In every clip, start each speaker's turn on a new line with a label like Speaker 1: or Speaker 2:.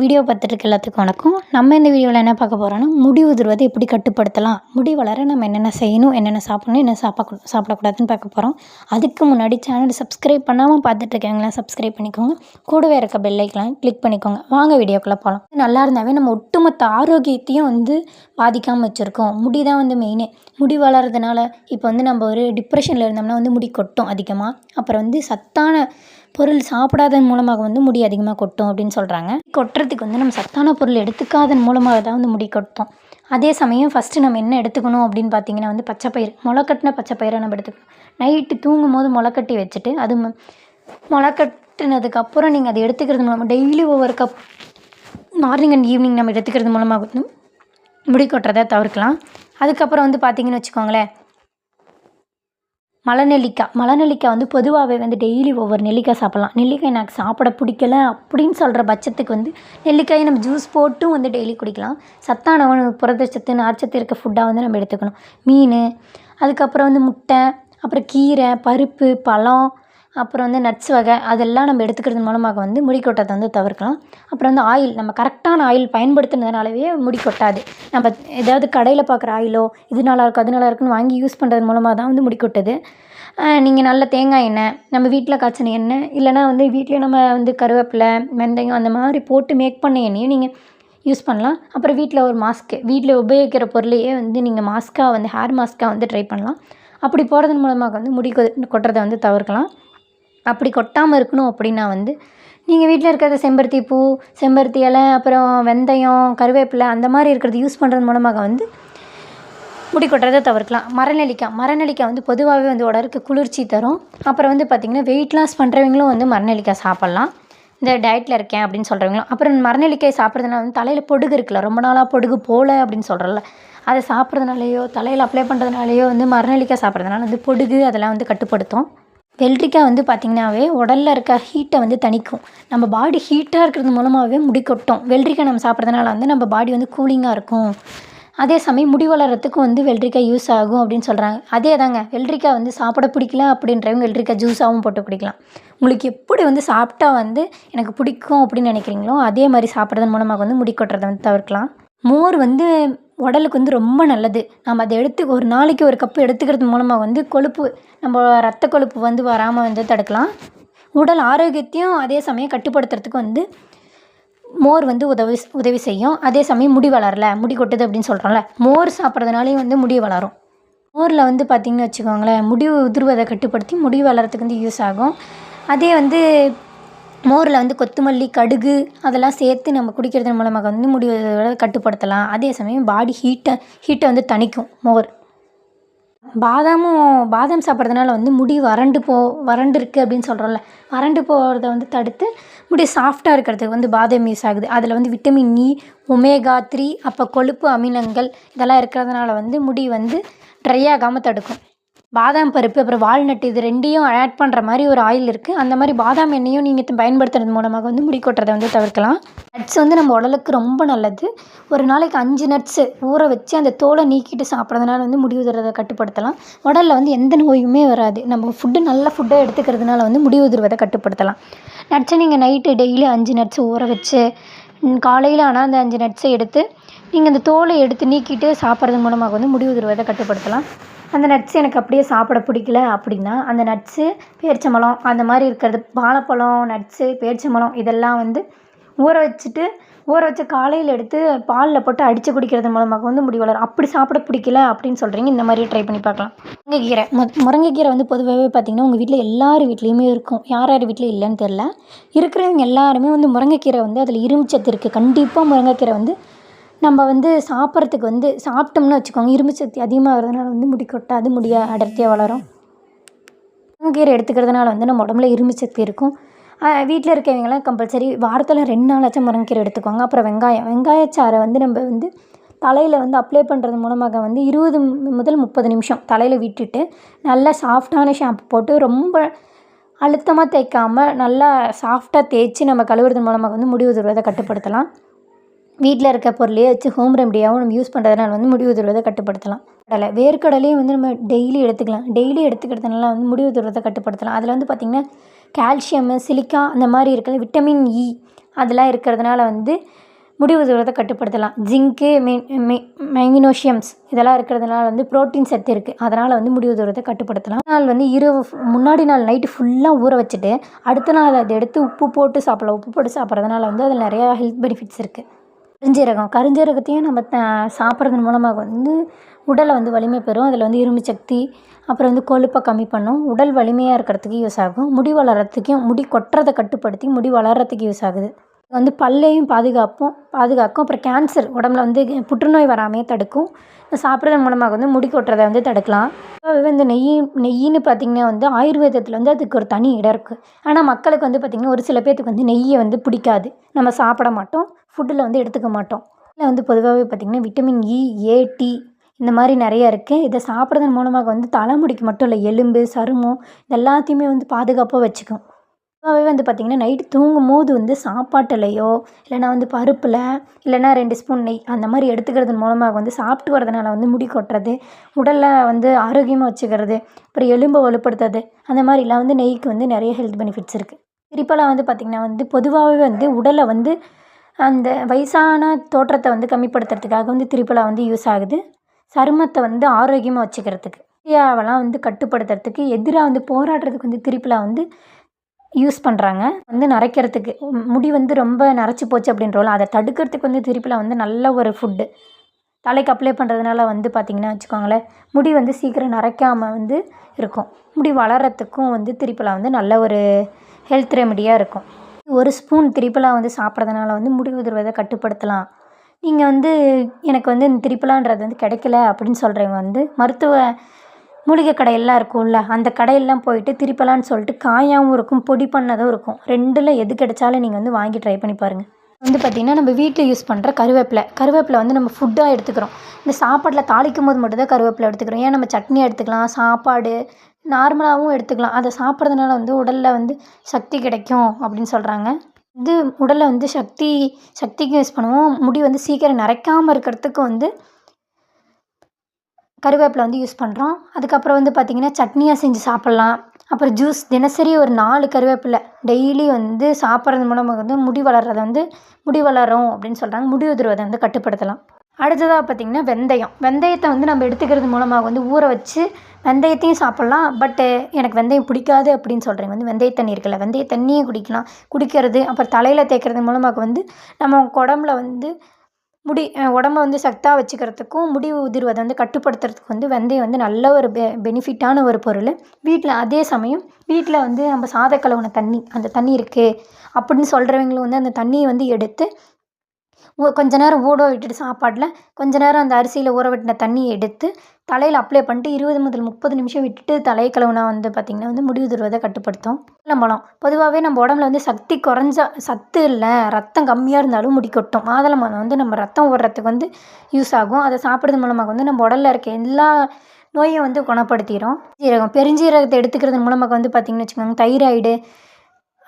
Speaker 1: Video பார்த்துட்டு எல்லாத்துக்கும் வணக்கம். நம்ம இந்த வீடியோவில் என்ன பார்க்க போகிறோன்னா முடி உதிர்வதை எப்படி கட்டுப்படுத்தலாம்? முடி வளர நம்ம என்னென்ன செய்யணும் என்னென்ன சாப்பிடணும் என்ன சாப்பிட சாப்பிடக்கூடாதுன்னு பார்க்க போகிறோம் அதுக்கு முன்னாடி சேனல் சப்ஸ்கிரைப் பண்ணாமல் பார்த்துட்டு இருக்கவங்களாம் சப்ஸ்கிரைப் பண்ணிக்கோங்க. கூடவே இருக்க பெல்லைக்கெலாம் கிளிக் பண்ணிக்கோங்க. வாங்க வீடியோக்குள்ளே போகலாம் நல்லா இருந்தாவே நம்ம ஒட்டுமொத்த ஆரோக்கியத்தையும் வந்து பாதிக்காமல் வச்சுருக்கோம். முடி தான் வந்து மெயினே முடி வளர்றதுனால இப்போ வந்து நம்ம ஒரு டிப்ரெஷனில் இருந்தோம்னா வந்து முடி கொட்டும் அதிகமாக அப்புறம் வந்து சத்தான பொருள் சாப்பிடாதன் மூலமாக வந்து முடி அதிகமாக கொட்டும் அப்படின்னு சொல்கிறாங்க கொட்டுறதுக்கு வந்து நம்ம சத்தான பொருள் எடுத்துக்காதன் மூலமாக தான் வந்து முடி கொட்டும். அதே சமயம் ஃபஸ்ட்டு நம்ம என்ன எடுத்துக்கணும் அப்படின்னு பார்த்தீங்கன்னா வந்து பச்சைப்பயிர் முளைக்கட்டின பச்சைப்பயிரை நம்ம எடுத்துக்கணும். நைட்டு தூங்கும் போது முளைக்கட்டி வச்சுட்டு அது முளைக்கட்டினதுக்கப்புறம் நீங்கள் அதை எடுத்துக்கிறது மூலமாக டெய்லி ஒவ்வொரு கப் மார்னிங் அண்ட் ஈவினிங் நம்ம எடுத்துக்கிறது மூலமாக வந்து முடி கொட்டுறதை தவிர்க்கலாம். அதுக்கப்புறம் வந்து பார்த்தீங்கன்னு வச்சுக்கோங்களேன் மலைநெல்லிக்காய் மலைநெல்லிக்காய் வந்து பொதுவாகவே வந்து டெய்லி ஒவ்வொரு நெல்லிக்காய் சாப்பிட்லாம். நெல்லிக்காய் எனக்கு சாப்பிட பிடிக்கல அப்படின்னு சொல்கிற பட்சத்துக்கு வந்து நெல்லிக்காயை நம்ம ஜூஸ் போட்டும் வந்து டெய்லி குடிக்கலாம். சத்தான புரதச்சத்து நார்ச்சத்து இருக்க ஃபுட்டாக வந்து நம்ம எடுத்துக்கணும். மீன் அதுக்கப்புறம் வந்து முட்டை அப்புறம் கீரை பருப்பு பழம் அப்புறம் வந்து நட்ஸ் வகை அதெல்லாம் நம்ம எடுத்துக்கிறது மூலமாக வந்து முடி கொட்டத்தை வந்து தவிர்க்கலாம். அப்புறம் வந்து ஆயில் நம்ம கரெக்டான ஆயில் பயன்படுத்துனதுனாலவே முடி கொட்டாது. நம்ம ஏதாவது கடையில் பார்க்குற ஆயிலோ இது நல்லா இருக்கும் அது நல்லா இருக்குன்னு வாங்கி யூஸ் பண்ணுறது மூலமாக தான் வந்து முடி கொட்டுது. நீங்கள் நல்ல தேங்காய் எண்ணெய் நம்ம வீட்டில் காய்ச்சின எண்ணெய் இல்லைனா வந்து வீட்டிலே நம்ம வந்து கருவேப்பிலை வெந்தயம் அந்த மாதிரி போட்டு மேக் பண்ண எண்ணெயும் நீங்கள் யூஸ் பண்ணலாம். அப்புறம் வீட்டில் ஒரு மாஸ்க்கு வீட்டில் உபயோகிக்கிற பொருளையே வந்து நீங்கள் மாஸ்க்காக வந்து ஹேர் மாஸ்க்காக வந்து ட்ரை பண்ணலாம். அப்படி போகிறதன் மூலமாக வந்து முடி கொ கொட்டுறதை வந்து தவிர்க்கலாம். அப்படி கொட்டாமல் இருக்கணும் அப்படின்னா வந்து நீங்கள் வீட்டில் இருக்கிற செம்பருத்தி பூ செம்பருத்தி இலை அப்புறம் வெந்தயம் கருவேப்பிலை அந்த மாதிரி இருக்கிறது யூஸ் பண்ணுறது மூலமாக வந்து முடி கொட்டுறதை தவிர்க்கலாம். மரநெல்லிக்காய். மரநெல்லிக்காய் வந்து பொதுவாகவே வந்து உடலுக்கு குளிர்ச்சி தரும். அப்புறம் வந்து பார்த்திங்கன்னா வெயிட் லாஸ் பண்ணுறவங்களும் வந்து மரநெல்லிக்காய் சாப்பிட்லாம். இந்த டயட்டில் இருக்கேன் அப்படின்னு சொல்கிறவங்களும் அப்புறம் மரநெல்லிக்காய் சாப்பிட்றதுனால வந்து தலையில் பொடுகு இருக்குல்ல ரொம்ப நாளாக பொடுகு போகல அப்படின்னு சொல்கிறல்ல அதை சாப்பிட்றதுனாலையோ தலையில் அப்ளை பண்ணுறதுனாலையோ வந்து மரநெல்லிக்காய் சாப்பிட்றதுனால வந்து பொடுகு அதெல்லாம் வந்து கட்டுப்படுத்தும். வெள்ளரிக்காய் வந்து பார்த்திங்கனாவே உடலில் இருக்க ஹீட்டை வந்து தணிக்கும். நம்ம பாடி ஹீட்டாக இருக்கிறது மூலமாகவே முடி கொட்டும். வெள்ளரிக்காய் நம்ம சாப்பிட்றதுனால வந்து நம்ம பாடி வந்து கூலிங்காக இருக்கும். அதே சமயம் முடி வளர்கிறதுக்கும் வந்து வெள்ளரிக்காய் யூஸ் ஆகும் அப்படின்னு சொல்கிறாங்க அதே தாங்க வெள்ளரிக்காய் வந்து சாப்பிட பிடிக்கல அப்படின்றவங்க வெள்ளரிக்காய் ஜூஸாகவும் போட்டு குடிக்கலாம். உங்களுக்கு எப்படி வந்து சாப்பிட்டா வந்து எனக்கு பிடிக்கும் அப்படின்னு நினைக்கிறீங்களோ அதே மாதிரி சாப்பிட்றதன் மூலமாக வந்து முடி கொட்டுறதை வந்து தவிர்க்கலாம். மோர் வந்து உடலுக்கு வந்து ரொம்ப நல்லது. நம்ம அதை எடுத்து ஒரு நாளைக்கு ஒரு கப்பு எடுத்துக்கிறது மூலமாக வந்து கொழுப்பு நம்ம ரத்த கொழுப்பு வந்து வராமல் வந்து தடுக்கலாம். உடல் ஆரோக்கியத்தையும் அதே சமயம் கட்டுப்படுத்துறதுக்கு வந்து மோர் வந்து உதவி உதவி செய்யும். அதே சமயம் முடி வளரல முடி கொட்டுது அப்படின்னு சொல்கிறோம்ல மோர் சாப்பிட்றதுனாலையும் வந்து முடி வளரும். மோரில் வந்து பார்த்திங்கன்னு வச்சுக்கோங்களேன் முடி உதிர்வதை கட்டுப்படுத்தி முடி வளரத்துக்கு வந்து யூஸ் ஆகும். அதே வந்து மோரில் வந்து கொத்தமல்லி கடுகு அதெல்லாம் சேர்த்து நம்ம குடிக்கிறது மூலமாக வந்து முடி கட்டுப்படுத்தலாம். அதே சமயம் பாடி ஹீட்டை ஹீட்டை வந்து தணிக்கும் மோர். பாதாமும் பாதாம் சாப்பிட்றதுனால வந்து முடி வறண்டு போ வறண்டு இருக்குது அப்படின்னு சொல்கிறோம்ல வறண்டு போகிறத வந்து தடுத்து முடி சாஃப்டாக இருக்கிறதுக்கு வந்து பாதாம் யூஸ் ஆகுது. அதில் வந்து விட்டமின் இ ஒமேகா த்ரீ அப்போ கொழுப்பு அமிலங்கள் இதெல்லாம் இருக்கிறதுனால வந்து முடி வந்து ட்ரை ஆகாமல் தடுக்கும். பாதாம் பருப்பு அப்புறம் வால்நட் இது ரெண்டையும் ஆட் பண்ணுற மாதிரி ஒரு ஆயில் இருக்குது அந்த மாதிரி பாதாம் எண்ணெயும் நீங்கள் பயன்படுத்துறது மூலமாக வந்து முடி கொட்டுறதை வந்து தவிர்க்கலாம். நட்ஸ் வந்து நம்ம உடலுக்கு ரொம்ப நல்லது. ஒரு நாளைக்கு அஞ்சு நட்ஸு ஊற வச்சு அந்த தோலை நீக்கிட்டு சாப்பிட்றதுனால வந்து முடி உதிர்வதை கட்டுப்படுத்தலாம். உடலில் வந்து எந்த நோயுமே வராது. நம்ம ஃபுட்டு நல்ல ஃபுட்டாக எடுத்துக்கிறதுனால வந்து முடி உதிர்வதை கட்டுப்படுத்தலாம். நட்ஸை நீங்கள் நைட்டு டெய்லி அஞ்சு நட்ஸு ஊற வச்சு காலையில் ஆனால் அந்த அஞ்சு நட்ஸை எடுத்து நீங்கள் அந்த தோலை எடுத்து நீக்கிட்டு சாப்பிட்றது மூலமாக வந்து முடி உதிர்வதை கட்டுப்படுத்தலாம். அந்த நட்ஸ் எனக்கு அப்படியே சாப்பிட பிடிக்கல அப்படின்னா அந்த நட்ஸு பேரிச்சம்பழம் அந்த மாதிரி இருக்கிறது வாழைப்பழம் நட்ஸு பேரிச்சம்பழம் இதெல்லாம் வந்து ஊற வச்சுட்டு ஊற வச்ச காலையில் எடுத்து பாலில் போட்டு அடித்து குடிக்கிறது மூலமாக வந்து முடி வளரும். அப்படி சாப்பிட பிடிக்கல அப்படின்னு சொல்கிறீங்க இந்த மாதிரி ட்ரை பண்ணி பார்க்கலாம். முருங்கைக்கீரை. மு முருங்கைக்கீரை வந்து பொதுவாகவே பார்த்திங்கன்னா உங்கள் வீட்டில் எல்லார் வீட்லேயுமே இருக்கும். யார் யார் வீட்லேயும் இல்லைன்னு தெரில இருக்கிறவங்க எல்லாருமே வந்து முருங்கைக்கீரை வந்து அதில் இரும்புச்சத்து இருக்குது கண்டிப்பாக முருங்கைக்கீரை வந்து நம்ம வந்து சாப்பிட்றதுக்கு வந்து சாப்பிட்டோம்னு வச்சுக்கோங்க இரும்பு சக்தி அதிகமாகிறதுனால வந்து முடி கொட்டாது முடிய அடர்த்தியாக வளரும். முருங்கைக்கீரை எடுத்துக்கிறதுனால வந்து நம்ம உடம்புல இரும்பு சக்தி இருக்கும். வீட்டில் இருக்கிறவங்களாம் கம்பல்சரி வாரத்தில் ரெண்டு நாளாச்சும் முருங்கைக்கீரை எடுத்துக்கோங்க அப்புறம் வெங்காயம். வெங்காயச்சாறை வந்து நம்ம வந்து தலையில் வந்து அப்ளை பண்ணுறது மூலமாக வந்து இருபது முதல் முப்பது நிமிஷம் தலையில் விட்டுட்டு நல்லா சாஃப்டான ஷாம்பு போட்டு ரொம்ப அழுத்தமாக தேய்க்காமல் நல்லா சாஃப்டாக தேய்ச்சி நம்ம கழுவுறது மூலமாக வந்து முடி உதிர்வதை கட்டுப்படுத்தலாம். வீட்டில் இருக்க பொருளையே வச்சு ஹோம் ரெமடியாகவும் நம்ம யூஸ் பண்ணுறதுனால வந்து முடி உதிர்வதை கட்டுப்படுத்தலாம். கடலை வேர்க்கடலையும் வந்து நம்ம டெய்லி எடுத்துக்கலாம். டெய்லி எடுத்துக்கிறதுனால வந்து முடி உதிர்வதை கட்டுப்படுத்தலாம். அதில் வந்து பார்த்திங்கன்னா கால்சியமு சிலிக்கா அந்த மாதிரி இருக்கிறது விட்டமின் இ அதெல்லாம் இருக்கிறதுனால வந்து முடி உதிர்வதை கட்டுப்படுத்தலாம். ஜிங்க்கு மெக்னீஷியம்ஸ் இதெல்லாம் இருக்கிறதுனால வந்து புரோட்டீன் சத்து இருக்குது அதனால் வந்து முடி உதிர்வதை கட்டுப்படுத்தலாம். நாள் வந்து இரவு முன்னாடி நாள் நைட்டு ஃபுல்லாக ஊற வச்சுட்டு அடுத்த நாள் அதை எடுத்து உப்பு போட்டு சாப்பிடலாம். உப்பு போட்டு சாப்பிட்றதுனால வந்து அதில் நிறையா ஹெல்த் பெனிஃபிட்ஸ் இருக்குது கருஞ்சீரகம். கருஞ்சீரகத்தையும் நம்ம த மூலமாக வந்து உடலை வந்து வலிமை பெறும். அதில் வந்து இரும்பு சக்தி அப்புறம் வந்து கொழுப்பை கம்மி பண்ணும். உடல் வலிமையாக இருக்கிறதுக்கு யூஸ் ஆகும். முடி வளர்கிறதுக்கும் முடி கொட்டுறதை கட்டுப்படுத்தி முடி வளர்கிறதுக்கு யூஸ் ஆகுது. வந்து பல்லையும் பாதுகாப்போம். பாதுகாக்கும். அப்புறம் கேன்சர் உடம்புல வந்து புற்றுநோய் வராமையே தடுக்கும். சாப்பிட்றது மூலமாக வந்து முடி கொட்டுறதை வந்து தடுக்கலாம். அதுவே இந்த நெய் நெய்ன்னு பார்த்திங்கன்னா வந்து ஆயுர்வேதத்தில் வந்து அதுக்கு ஒரு தனி இடம் இருக்குது ஆனால் மக்களுக்கு வந்து பார்த்திங்கன்னா ஒரு சில பேர்த்துக்கு வந்து நெய்யை வந்து பிடிக்காது. நம்ம சாப்பிட மாட்டோம். ஃபுட்டில் வந்து எடுத்துக்க மாட்டோம். இதில் வந்து பொதுவாகவே பார்த்திங்கன்னா vitamin E e, A D இந்த மாதிரி நிறைய இருக்குது இதை சாப்பிட்றதன் மூலமாக வந்து தலைமுடிக்கு மட்டும் இல்லை எலும்பு சருமம் இது எல்லாத்தையுமே வந்து பாதுகாப்பாக வச்சுக்கும். பொதுவாகவே வந்து பார்த்திங்கன்னா நைட்டு தூங்கும் போது வந்து சாப்பாட்டுலையோ இல்லைனா வந்து பருப்பில் இல்லைனா ரெண்டு ஸ்பூன் நெய் அந்த மாதிரி எடுத்துக்கிறதன் மூலமாக வந்து சாப்பிட்டு வரதுனால வந்து முடி கொட்டுறது உடலில் வந்து ஆரோக்கியமாக வச்சுக்கிறது அப்புறம் எலும்பை வலுப்படுத்துறது அந்த மாதிரிலாம் வந்து நெய்க்கு வந்து நிறைய ஹெல்த் பெனிஃபிட்ஸ் இருக்குது குறிப்பாலாம் வந்து பார்த்திங்கன்னா வந்து பொதுவாகவே வந்து உடலை வந்து அந்த வயசான தோற்றத்தை வந்து கம்மிப்படுத்துறதுக்காக வந்து திரிப்பலா வந்து யூஸ் ஆகுது. சருமத்தை வந்து ஆரோக்கியமாக வச்சுக்கிறதுக்கு. இந்தியாவெல்லாம் வந்து கட்டுப்படுத்துறதுக்கு எதிராக வந்து போராடுறதுக்கு வந்து திரிப்பிலா வந்து யூஸ் பண்ணுறாங்க வந்து நரைக்கிறதுக்கு. முடி வந்து ரொம்ப நரைச்சி போச்சு அப்படின்றோல அதை தடுக்கிறதுக்கு வந்து திரிப்பிலா வந்து நல்ல ஒரு ஃபுட்டு தலைக்கு அப்ளை பண்ணுறதுனால வந்து பார்த்திங்கன்னா வச்சுக்கோங்களேன் முடி வந்து சீக்கிரம் நரைக்காமல் வந்து இருக்கும். முடி வளர்கிறதுக்கும் வந்து திரிப்பிலா வந்து நல்ல ஒரு ஹெல்த் ரெமடியாக இருக்கும். ஒரு ஸ்பூன் திரிப்பிலா வந்து சாப்பிட்றதுனால வந்து முடி உதிர்வதை கட்டுப்படுத்தலாம். நீங்கள் வந்து எனக்கு வந்து இந்த திரிபலான்றது வந்து கிடைக்கல அப்படின்னு சொல்கிறவங்க வந்து மருத்துவ மூலிகை கடையெல்லாம் இருக்கும்ல அந்த கடையெல்லாம் போயிட்டு திரிபலான்னு சொல்லிட்டு காயாகவும் இருக்கும் பொடி பண்ணதும் இருக்கும். ரெண்டில் எது கிடைச்சாலும் நீங்கள் வந்து வாங்கி ட்ரை பண்ணி பாருங்கள் வந்து பார்த்திங்கன்னா நம்ம வீட்டில் யூஸ் பண்ணுற கருவேப்பிலை. கருவேப்பிலை வந்து நம்ம ஃபுட்டாக எடுத்துக்கிறோம். இந்த சாப்பாட்டில் தாளிக்கும் போது மட்டும்தான் கருவேப்பிலை எடுத்துக்கிறோம். ஏன் நம்ம சட்னி எடுத்துக்கலாம் சாப்பாடு நார்மலாகவும் எடுத்துக்கலாம். அதை சாப்பிட்றதுனால வந்து உடலில் வந்து சக்தி கிடைக்கும் அப்படின்னு சொல்கிறாங்க இது உடலை வந்து சக்தி சக்திக்கு யூஸ் பண்ணுவோம். முடி வந்து சீக்கிரம் நரைக்காமல் இருக்கிறதுக்கு வந்து கருவேப்பிலை வந்து யூஸ் பண்ணுறோம் அதுக்கப்புறம் வந்து பார்த்திங்கன்னா சட்னியாக செஞ்சு சாப்பிட்லாம். அப்புறம் ஜூஸ் தினசரி ஒரு நாலு கருவேப்பிலை டெய்லி வந்து சாப்பிட்றது மூலமாக வந்து முடி வளர்கிறத வந்து முடி வளரும் அப்படின்னு சொல்கிறாங்க முடி உதிர்வதை வந்து கட்டுப்படுத்தலாம். அடுத்ததாக பார்த்திங்கன்னா வெந்தயம். வெந்தயத்தை வந்து நம்ம எடுத்துக்கிறது மூலமாக வந்து ஊற வச்சு வெந்தயத்தையும் சாப்பிட்லாம். பட்டு எனக்கு வெந்தயம் பிடிக்காது அப்படின்னு சொல்கிறீங்க வந்து வெந்தய தண்ணி இருக்குல்ல வெந்தய தண்ணியை குடிக்கலாம். குடிக்கிறது அப்புறம் தலையில் தேய்க்கிறது மூலமாக வந்து நம்ம உடம்புல வந்து முடி உடம்ப வந்து சத்தாக வச்சுக்கிறதுக்கும் முடி உதிர்வதை வந்து கட்டுப்படுத்துறதுக்கு வந்து வெந்தயம் வந்து நல்ல ஒரு பெ பெனிஃபிட்டான ஒரு பொருள். வீட்டில் அதே சமயம் வீட்டில் வந்து நம்ம சாத தண்ணி அந்த தண்ணி இருக்குது அப்படின்னு சொல்கிறவங்களும் வந்து அந்த தண்ணியை வந்து எடுத்து கொஞ்ச நேரம் ஊட விட்டுட்டு சாப்பாட்டில் கொஞ்ச நேரம் அந்த அரிசியில் ஊற விட்டின தண்ணியை எடுத்து தலையில் அப்ளை பண்ணிட்டு இருபது முதல் முப்பது நிமிஷம் விட்டுட்டு தலையை கழுவுனா வந்து பார்த்திங்கன்னா வந்து முடிவு துருவதை கட்டுப்படுத்தும். மாதுளம்பழம் பொதுவாகவே நம்ம உடம்புல வந்து சக்தி குறைஞ்சா சத்து இல்லை ரத்தம் கம்மியாக இருந்தாலும் முடி கொட்டும். மாதுளம்பழம் வந்து நம்ம ரத்தம் ஓடுறதுக்கு வந்து யூஸ் ஆகும். அதை சாப்பிட்றது மூலமாக வந்து நம்ம உடலில் இருக்க எல்லா நோயை வந்து குணப்படுத்திடும் ஜீரகம். பெருஞ்சீரகத்தை எடுத்துக்கிறது மூலமாக வந்து பார்த்திங்கன்னு வச்சுக்கோங்க தைராய்டு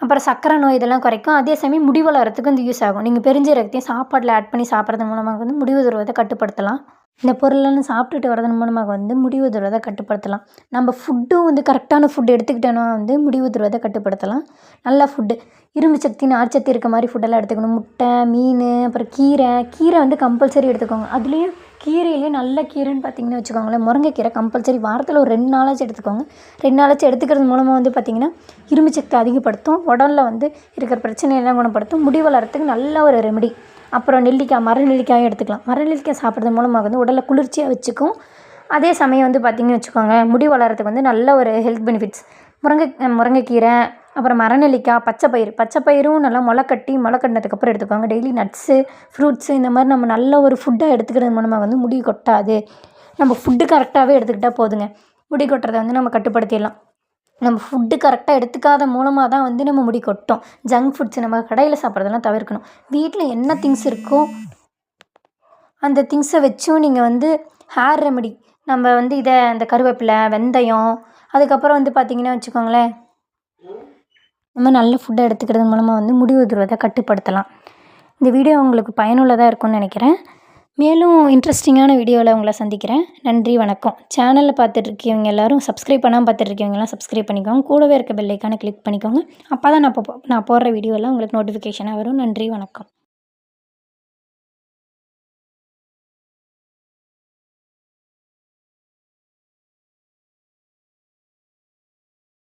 Speaker 1: அப்புறம் சக்கரை நோய் இதெல்லாம் குறைக்கும். அதே சமயம் முடி வளர்கிறதுக்கு வந்து யூஸ் ஆகும். நீங்கள் பெருஞ்சீரகத்தையும் சாப்பாட்டில் ஆட் பண்ணி சாப்பிட்றது மூலமாக வந்து முடி உதிர்வதை கட்டுப்படுத்தலாம். இந்த பொருளெல்லாம் சாப்பிட்டுட்டு வரதன் மூலமாக வந்து முடி உதிர்வதை கட்டுப்படுத்தலாம். நம்ம ஃபுட்டும் வந்து கரெக்டான ஃபுட் எடுத்துக்கிட்டோன்னா வந்து முடி உதிர்வதை கட்டுப்படுத்தலாம். நல்ல ஃபுட்டு இரும்பு சக்தி நார்ச்சத்து இருக்க மாதிரி ஃபுட்டெல்லாம் எடுத்துக்கணும். முட்டை மீன் அப்புறம் கீரை. கீரை வந்து கம்பல்சரி எடுத்துக்கோங்க. அதுலேயும் கீரையிலேயே நல்ல கீரைன்னு பார்த்தீங்கன்னா வச்சுக்கோங்களேன். முருங்கைக்கீரை கம்பல்சரி வாரத்தில் ஒரு ரெண்டு நாளாச்சும் எடுத்துக்கோங்க. ரெண்டு நாளாச்சும் எடுத்துக்கிறது மூலமாக வந்து பார்த்திங்கன்னா இரும்பு சக்தி அதிகப்படுத்தும். உடலில் வந்து இருக்கிற பிரச்சனையெல்லாம் குணப்படுத்தும். முடி வளர்கிறதுக்கு நல்ல ஒரு ரெமெடி அப்புறம் நெல்லிக்காய் மர நெல்லிக்காயும் எடுத்துக்கலாம். மர நெல்லிக்காய் சாப்பிட்றது மூலமாக வந்து உடலை குளிர்ச்சியாக வச்சுக்கும். அதே சமயம் வந்து பார்த்திங்கன்னு வச்சுக்கோங்க முடி வளர்கிறதுக்கு வந்து நல்ல ஒரு ஹெல்த் பெனிஃபிட்ஸ் முருங்கை முருங்கைக்கீரை அப்புறம் மரநெல்லிக்காய் பச்சை பயிறு பச்சை பயிரும் நல்லா முளை கட்டி முளை கட்டினதுக்கப்புறம் எடுத்துக்கோங்க. டெய்லி நட்ஸு ஃப்ரூட்ஸு இந்த மாதிரி நம்ம நல்ல ஒரு ஃபுட்டாக எடுத்துக்கிறது மூலமாக வந்து முடி கொட்டாது. நம்ம ஃபுட்டு கரெக்டாகவே எடுத்துக்கிட்டால் போதுங்க. முடி கொட்டுறதை வந்து நம்ம கட்டுப்படுத்திடலாம். நம்ம ஃபுட்டு கரெக்டாக எடுத்துக்காத மூலமாக தான் வந்து நம்ம முடி கொட்டும். ஜங்க் ஃபுட்ஸ் நம்ம கடையில் சாப்பிட்றதெல்லாம் தவிர்க்கணும். வீட்டில் என்ன திங்ஸ் இருக்கோ அந்த திங்ஸை வச்சும் நீங்கள் வந்து ஹேர் ரெமெடி நம்ம வந்து இதை அந்த கருவேப்பிலை வெந்தயம் அதுக்கப்புறம் வந்து பார்த்திங்கன்னா வச்சுக்கோங்களேன் நம்ம நல்ல ஃபுட்டை எடுத்துக்கிறது மூலமாக வந்து முடி உதிர்வதை கட்டுப்படுத்தலாம். இந்த வீடியோ உங்களுக்கு பயனுள்ளதாக இருக்கும்னு நினைக்கிறேன். மேலும் இன்ட்ரெஸ்டிங்கான வீடியோவில் உங்களை சந்திக்கிறேன். நன்றி வணக்கம். சேனலில் பார்த்துட்ருக்கவங்க எல்லோரும் சப்ஸ்கிரைப் பண்ணாமல் பார்த்துட்ருக்கவங்கலாம் சப்ஸ்கிரைப் பண்ணிக்கோங்க. கூடவே இருக்க பெல்லைக்கான கிளிக் பண்ணிக்கோங்க. அப்போ தான் நான் நான் போடுற வீடியோலாம் உங்களுக்கு நோட்டிஃபிகேஷனாக வரும். நன்றி வணக்கம்.